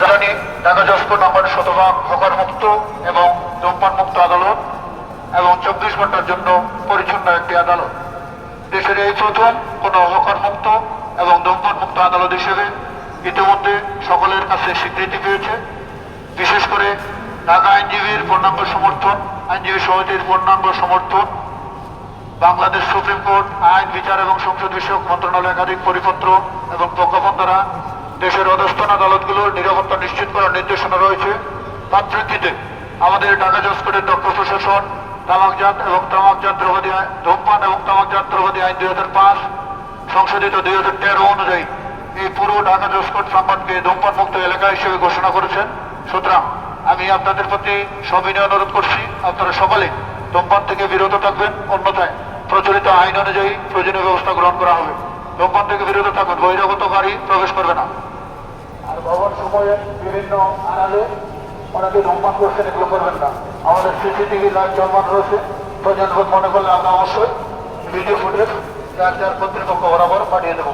রাজধানী ঢাকা নম্বর শতভাগ হকার মুক্ত এবং ধূমপান মুক্ত আদালত এবং চব্বিশ ঘণ্টার জন্য পরিচ্ছন্ন একটি আদালত। দেশের এই প্রথম কোনো হকার মুক্ত এবং ধূমপান মুক্ত আদালত হিসেবে ইতিমধ্যে সকলের কাছে স্বীকৃতি পেয়েছে। বিশেষ করে ঢাকা আইনজীবীর পূর্ণাঙ্গ সমর্থন, আইনজীবী সমিতির পূর্ণাঙ্গ সমর্থন, বাংলাদেশ সুপ্রিম কোর্ট আইন, বিচার এবং সংসদ বিষয়ক মন্ত্রণালয় একাধিক পরিপত্র এবং প্রজ্ঞাপন দ্বারা দেশের অধস্থান আদালতগুলোর নিরাপত্তা নিশ্চিত করার নির্দেশনা রয়েছে। তার প্রেক্ষিতে আমাদের ঢাকা জজ কোর্টের দক্ষ প্রশাসন তামাকজাত এবং তামাকজাত দ্রব্যাদি ধূমপান এবং তামাকজাত দ্রব্যাদি আইন দুই হাজার পাঁচ, সংশোধিত দুই হাজার তেরো অনুযায়ী এই পুরো ঢাকা কোর্ট প্রাঙ্গণকে ধূমপান মুক্ত এলাকা হিসেবে ঘোষণা করেছেন। সুতরাং আমি আপনাদের প্রতি সবিনয় অনুরোধ করছি, আপনারা সকলে ধূমপান থেকে বিরত থাকবেন। অন্যথায় প্রচলিত আইন অনুযায়ী প্রয়োজনীয় ব্যবস্থা গ্রহণ করা হবে। ধূমপান থেকে বিরত থাকুন বহিরাগত গাড়ি প্রবেশ করবে না। আর ভবন সময়ে বিভিন্ন আড়ালে অনেকে ধূমপান করছেন, এগুলো করবেন না। আমাদের সিসিটিভি লাইভ জন্মান রয়েছে। প্রয়োজন মনে করলে আমরা অবশ্যই ভিডিও ফুটেজ, যার যার কর্তৃপক্ষ বরাবর পাঠিয়ে দেবো।